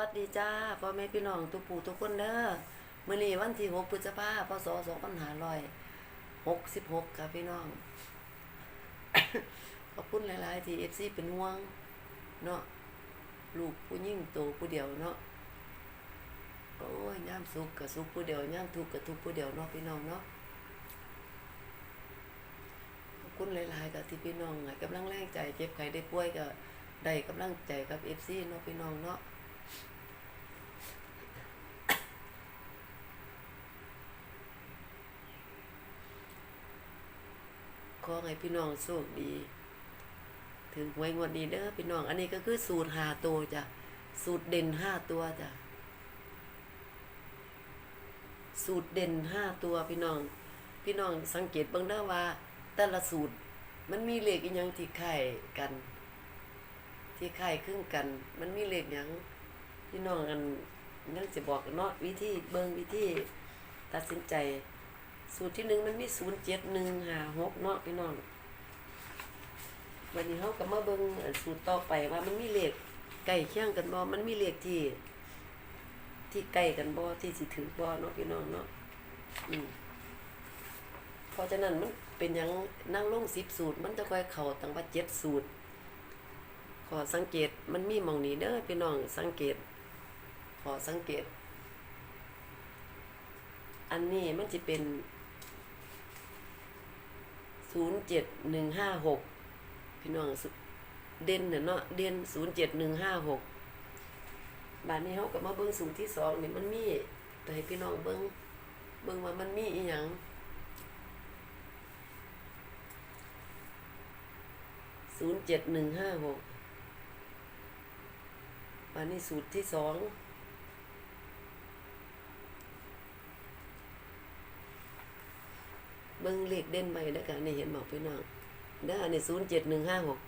วัสดีจ้าพ่อแม่พี่น้องทุกปู่ทุกคนเด้อมื้อนี้วันที่6พฤษภาคมพศ2566ค่ะพี่น้อง ขอบคุณหลาย ๆ ที่ FC เป็นห่วง เนาะลูกผู้หญิงโตผู้เดียวเนาะโอ้ยยามสุขก็สุขผู้เดียวย่ามทุกข์ก็ทุกข์ผู้เดียวเนาะพี่น้องเนาะขอบคุณหลาย ๆ กับที่พี่น้องให้กำลังแรงใจเจ็บไข้ได้ป่วยก็ได้กำลังใจกับ FC เนาะพี่น้องเนาะ อให้พี่น้องโชคดีถึงหวยงวดนี้เด้อพี่น้อง อันนี้ก็คือสูตรหาตัวจ้ะ สูตรเด่นห้าตัวจ้ะ สูตรเด่นห้าตัวพี่น้อง พี่น้องสังเกตเบิ่งเด้อว่า แต่ละสูตรมันมีเลขอีหยังที่คล้ายกัน ที่คล้ายคลึงกัน มันมีเลขยังพี่น้องกันยังจะบอกเนาะวิธีเบิ่งวิธีตัดสินใจ สูตรที่หนึ่งมันมีศูนย์เจ็ดหนึ่งหาหกเนาะพี่น้องวันนี้เขาก็มาเบิ่งอันสูตรต่อไปว่ามันมีเลขใกล้เคียงกันบ่มันมีเลขที่ ที่ใกล้กันบ่ที่สิถือบ่เนาะพี่น้องเนาะอืมเพราะฉะนั้นมันเป็นหยังนั่งลงสิบสูตร มันจะค่อยเข้าตั้งว่าเจ็ดสูตร ขอสังเกตมันมีมองนี้เด้อพี่น้องสังเกต ขอสังเกต อันนี้มันจะเป็น ศูนย์เจ็ดหนึ่งห้าหกพี่น้องเด่นเนาะเด่นศูนย์เจ็ดหนึ่งห้าหกบานนี้เขาก็มาเบิ้งสูตรที่สองนี่มันมีแต่ให้พี่น้องเบิ้งเบิ้งว่ามันมีอีหยังศูนย์เจ็ดหนึ่งห้าหกบานนี้สูตรที่สอง เบิ่งเลขเด่นไปแล้วกันนี่เห็นบอกพี่น้องเด้ออันนี้ศูนย์เจ็ดหนึ่งห้าหก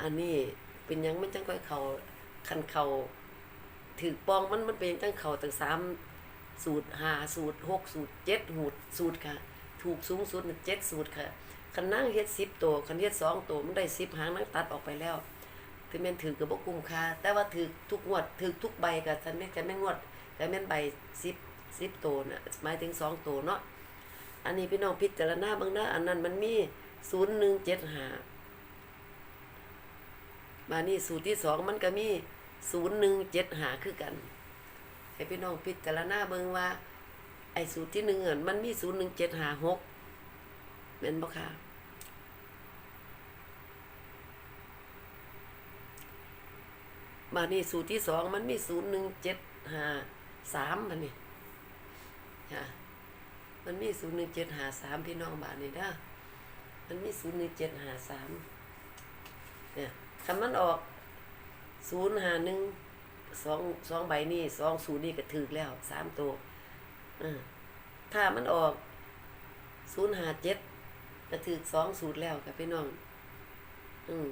อันนี้เป็นยังมันจังค่อยเขาคันเขาถือปองมันมันเป็นจังเขาตั้งสามสูตรหาสูตรหกสูตรเจ็ดหูดสูตรค่ะ ถูกสูงสุดเจ็ดสูตรค่ะคันนั่งเฮ็ดสิบตัวคันเฮ็ดสองตัวมันได้สิบหางนั่งตัดออกไปแล้วถึงแม่นถือกับบ่คุ้มค่าแต่ว่าถือทุกงวดถือทุกใบกับฉันไม่นจะไม่งวดแต่แม่นใบสิบสิบตัวน่ะหมายถึงสองตัวเนาะ อันนี้พี่น้องพิจารณาเบางนะอันนั้นมันมีศูนย์หนึ่งเจ็ดหามานี่สูตรที่สองมันก็มีศูนย์หนึ่งเจ็ดหาคือกัน ให้พี่น้องพิจารณาเบิ่งว่า ไอ้สูตรที่หนึ่งอะมันมีศูนย์หนึ่งเจ็ดหาหกเป็นบ่ค่ะมานี่สูตรที่สองมันมีศูนย์หนึ่งเจ็ดหาสามมันนี่ค่ะ มันมีศูนย์หนึ่งเจ็ดหาสามพี่น้องบ้านนี่เด้อมันมีศูนย์หนึ่งเจ็ดหาสามเนี่ยคำมันออกศูนย์หาหนึ่งสองสองใบนี่สองศูนย์นี่ก็ถือแล้วสามตัวอ่าถ้ามันออกศูนย์หาเจ็ดก็ถือสองศูนย์แล้วค่ะพี่น้อง อืม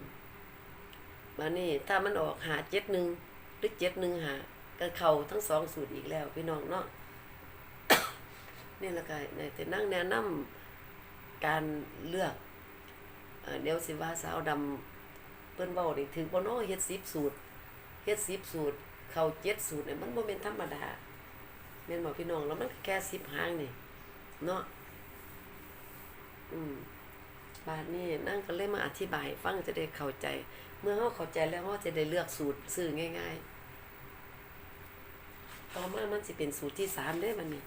มานี่ถ้ามันออกหาเจ็ดหนึ่งหรือเจ็ดหนึ่งหาก็เข่าทั้งสองสูตรอีกแล้วพี่น้องเนาะ นี่ละค่ะในแต่นั่งแนะนำการเลือกเดี๋ยวสิว่าสาวดำเปิ้นเว้านี่ถึงบ่นาะเฮ็ด10สูตรเฮ็ด10สูตร เข้า7สูตรเนี่ยมันบ่แม่นธรรมดาแม่นบ่พี่น้องแล้วมันแค่10หางนี่เนาะอืมบาดนี้นั่งก็เลยมาอธิบายฟังจะได้เข้าใจ เมื่อเฮาเข้าใจแล้วเฮาจะได้เลือกสูตรซื้อง่าย ๆ ต่อมามันสิเป็นสูตรที่3เด้บัดนี้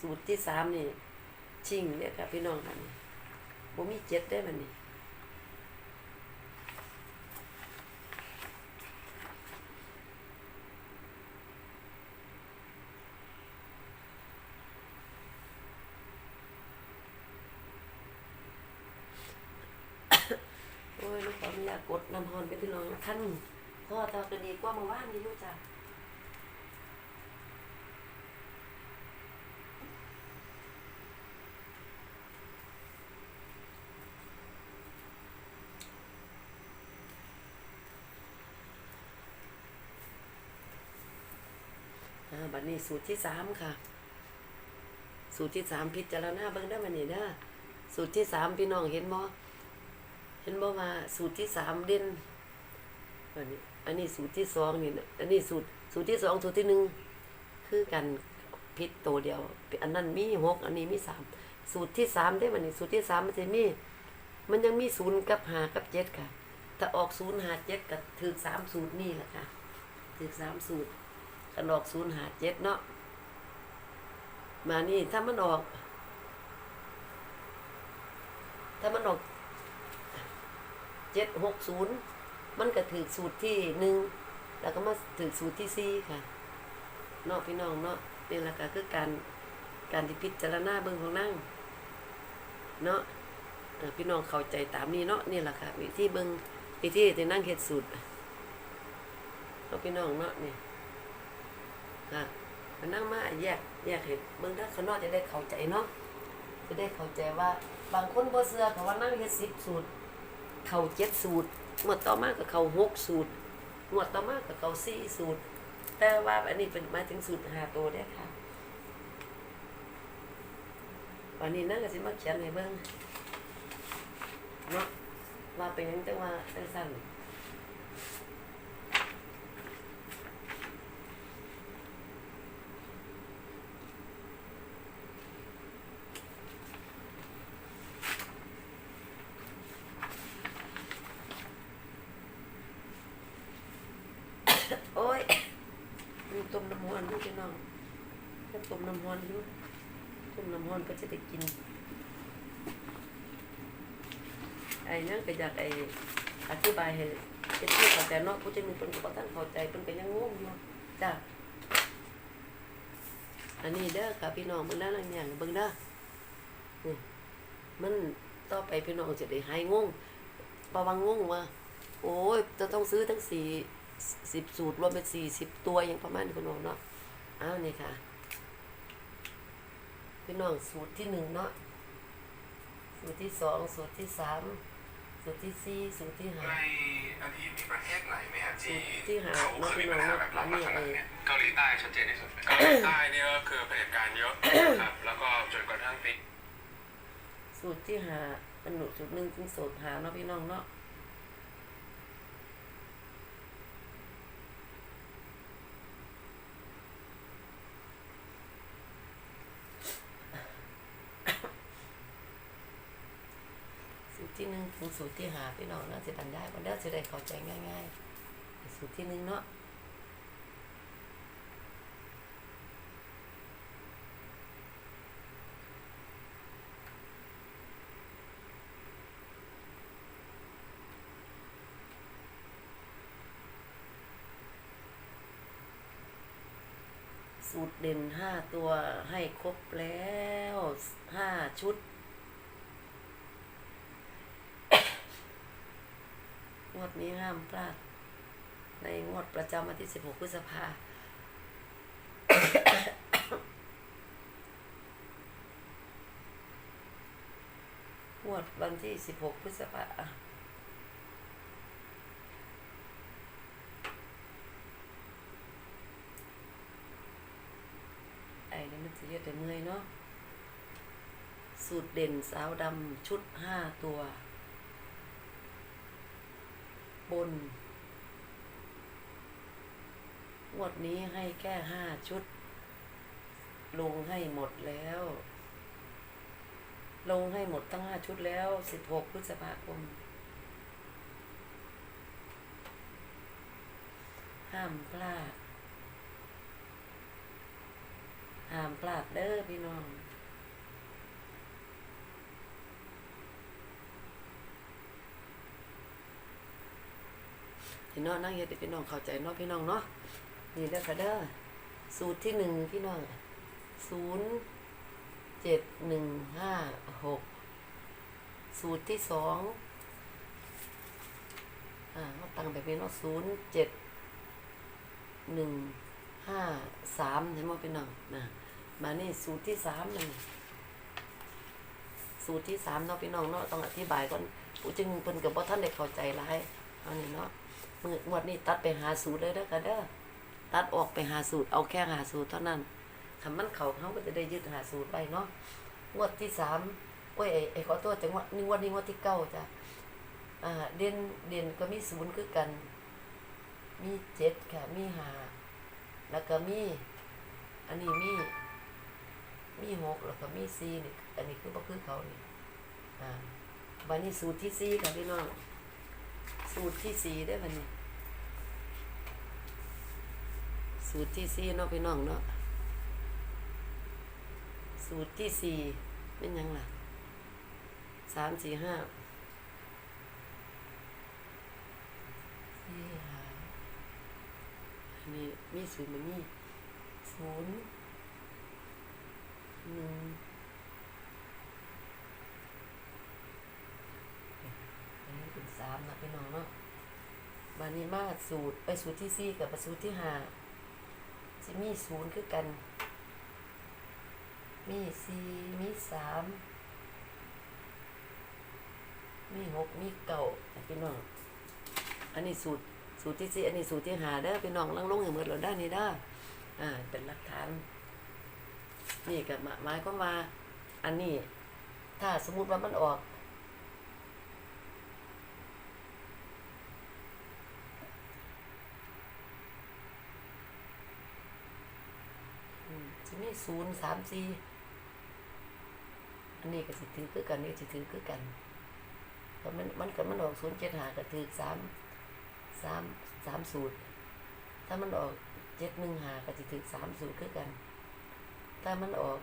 สูตรที่สามนี่ ชิงเนี่ยค่ะพี่น้องค่ะนี่บ่มีเจ็ดได้มันนี่โอ้ยลูกขออนุญาตกดน้ำฮอนไปพี่น้องขั้นพ่อตาก็ดีกว่าเมื่อวานนี่อยู่จ้ะ นี้สูตรที่สามค่ะ สูตรที่สามพิจารณาเบิ่งได้มันนี่เด้อสูตรที่สามพี่น้องเห็นบ่เห็นบ่ว่าสูตรที่สามเด่นบัดนี้อันนี้สูตรที่สองนี่นะอันนี้สูตรสูตรที่สองสูตรที่หนึ่งคือกันพิษตัวเดียว อันนั้นมีหกอันนี้มีสามสูตรที่สามได้มันนี่สูตรที่สามมันจะมี มันยังมีศูนย์กับหากับเจ็ดค่ะ ถ้าออกศูนย์หาเจ็ดกับถือสามสูตรนี่แหละค่ะถือสามสูตร กันออกศูนย์หาเจ็ดเนาะมานี่ถ้ามันออก ถ้ามันออกเจ็ดหกศูนย์มันก็ถือสูตรที่หนึ่งแล้วก็มาถือสูตรที่สี่ค่ะเนาะพี่น้องเนาะนี่แหละก็คือการการที่พิจารณาเบิ่งของนั่งเนาะเออพี่น้องเข้าใจตามนี้เนาะนี่แหละค่ะวิธีเบิ่งวิธีที่นั่งเฮ็ดสูตรเนาะพี่น้องเนาะนี่ ค่ะมันนั่งมาแยกแยกเห็นเบิ่งถ้าข้างนอกจะได้เข้าใจเนาะจะได้เข้าใจว่าบางคนบ่เชื่อเขาว่านั่งเฮ็ดสิบสูตร เขาเจ็ดสูตรงวดต่อมาก็เขาหกสูตรงวดต่อมาก็เขาสี่สูตร แต่ว่าอันนี้เป็นมาถึงสูตรหาตัวได้ค่ะวันนี้นั่งก็สิมาเขียนให้เบิ่งเนาะว่าเป็นยังจังว่าจังซั่น โอ้ยมันต้มน้ำร้อนอยู่พี่น้องถ้าต้มน้ำร้อนอยู่ต้มน้ำร้อนก็จะได้กิน ไอ้นั่นก็อยากไอ้อธิบายให้เป็นที่เข้าใจเนาะผู้จะมีคนก็บ่ทันเข้าใจเพิ่นก็ยังงงอยู่จ้ะอันนี้เด้อค่ะพี่น้องมันนั่นอย่างเบิ่งเด้อนี่มันต่อไปพี่น้องจะได้หายงงเพระว่างงว่า โอ้ยจะต้องซื้อทั้งสี่ สิบสูตรรวมเป็นสี่สิบตัวอย่างประมาณนี้พี่น้องเนาะอ้าวนี่ค่ะพี่น้องสูตรที่หนึ่งเนาะสูตรที่สองสูตรที่สามสูตรที่สี่สูตรที่ห้าในอดีตมีประเทศไหนไหมครับที่ที่หาเขาเคยมีปัญหาแบบรับลักษณะเนี้ยเกาหลีใต้ชัดเจนที่สุดเกาหลีใต้เนี่ยก็คือเผด็จการเยอะครับแล้วก็จนกระทั่งปีสูตรที่หาอันหนุสูตรหนึ่งถึงสูตรหาเนาะพี่น้องเนาะ หนึ่งถึงสูตรที่หาพี่น้องเนาจะบรรยายก็ได้จะได้เข้าใจง่ายๆ สูตรที่หนึ่งเนาะสูตรเด่นห้าตัวให้ครบแล้วห้าชุด งวดนี้ห้ามพลาด ในงวดประจำวันที่ 16 พฤษภางวดวันที่ 16 พฤษภาอะไอ้นี่มันจะเยอะแต่เมื่อยเนาะ สูตรเด่นสาวดำชุดห้าตัว บนงวดนี้ให้แค่ห้าชุด ลงให้หมดแล้ว ลงให้หมดตั้งห้าชุดแล้วสิบหกพฤษภาคมห้ามพลาด ห้ามพลาดเด้อพี่น้อง พี่น้องนั่งเฮ็ดให้พี่น้องเข้าใจเนาะพี่น้องเนาะนี่เด้อค่ะเด้อสูตรที่หนึ่งพี่น้องศูนย์เจ็ดหนึ่งห้าหกสูตรที่สองอ่าเราตั้งแบบนี้เนาะศูนย์เจ็ดหนึ่งห้าสามเห็นไหมพี่น้องนะมานี่สูตรที่สามนี่สูตรที่สามเนาะพี่น้องเนาะต้องอธิบายก่อนผู้จึงเพิ่นกับบ่ท่านได้เข้าใจหลายเอาเนี่เนาะ มืองวดนี้ตัดไปหาสูตรเลยเด้อค่ะเด้อตัดออกไปหาสูตรเอาแค่หาสูตรเท่านั้นคำมันเขาเขาก็จะได้ยึดหาสูตรไว้เนาะงวดที่สามโอ้ยไอ้ขอโทษจังหวะนี่งวดนี้งวดที่เก้าจ้ะอ่าเด่นเด่นก็มีศูนย์คือกัน มีเจ็ดค่ะมีหาแล้วก็มี อันนี้มี มีหกแล้วก็มีสี่นี่อันนี้คือบ่คือเขานี่อ่าบันนี้สูตรที่สี่ค่ะพี่น้อง สูตรที่สี่ได้อบันนี้ สูตรที่สี่เนาะพี่น้องเนาะสูตรที่สี่เป็นยังล่ะสามสี่ห้าสี่ห้าอันนี้มีศูนย์มันมีศูนย์หนึ่งอันนี้เป็นสามนะพี่น้องเนาะมา นี่มาสูตรไปสูตรที่สี่กับสูตรที่ห้าจะมีศูนย์คือกัน มีสี่มีสามมีหกมีเก่าพี่น้อง อันนี้สูตรสูตรที่สี่อันนี้สูตรที่หาเด้อพี่น้องลังลงอย่างเมื่อเราด้นนี้เด้ออ่าเป็นหลักฐาน นี่กับหมายความา อันนี้ ถ้าสมมุติว่ามันออก อืมจะมี ศูนย์สามสี่อันนี้ก็สิถือคือกันนี่สิถือคือกันเพราะมันมันก็มันออกศูนย์เจ็ดหาก็ถือสามสามสามสูตร ถ้ามันออกเจ็ดหนึ่งหาก็จะถือสามสูตรคือกัน ถ้ามันออก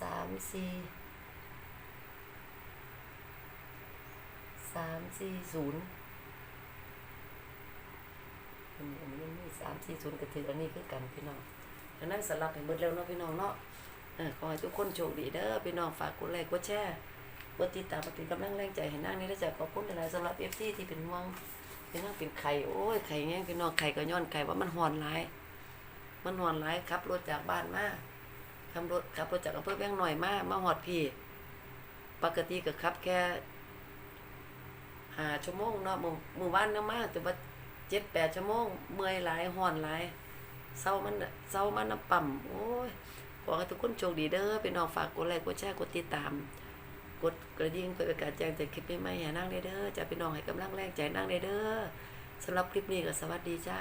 สามสี่สามสี่ศูนย์อันนี้อันนี้มันมีสามสี่ศูนย์ก็ถืออันนี้คือกันพี่น้อง อันนั้นสลับให้เบิดแล้วเนาะพี่น้องเนาะเออขอให้ทุกคนโชคดีเด้อพี่น้องฝากกดไลค์กดแชร์กดติดตามเป็นกำลังแรงใจให้นางนี่ได้จากขอบคุณหลายสำหรับเอฟซีที่เป็นห่วงเป็นนั่งเป็นไข่โอ้ยไข่แง่งพี่น้องไข่ก็ย้อนไข่ว่ามันหอนหลายมันหอนหลายขับรถจากบ้านมาขับรถขับรถจากอำเภอแบงหน่อยมามาหอดพี่ ปกติก็ขับแค่หาชั่วโมงเนาะมือมือวันเนาะมาแต่ว่าเจ็ดแปดชั่วโมงเมื่อยหลายหอนหลาย เศร้ามันเศร้ามันน้ำปั่มโอ้ยขอให้ทุกคนโชคดีเด้อพี่น้องฝากกดไลค์กดแชร์กดติดตาม กดกระดิ่งเพื่อประกาศแจ้งเตือนคลิปใหม่ๆให้นั่งได้เด้อจะพี่น้องให้กำลังแรงใจนั่งได้เด้อสำหรับคลิปนี้ก็สวัสดีจ้า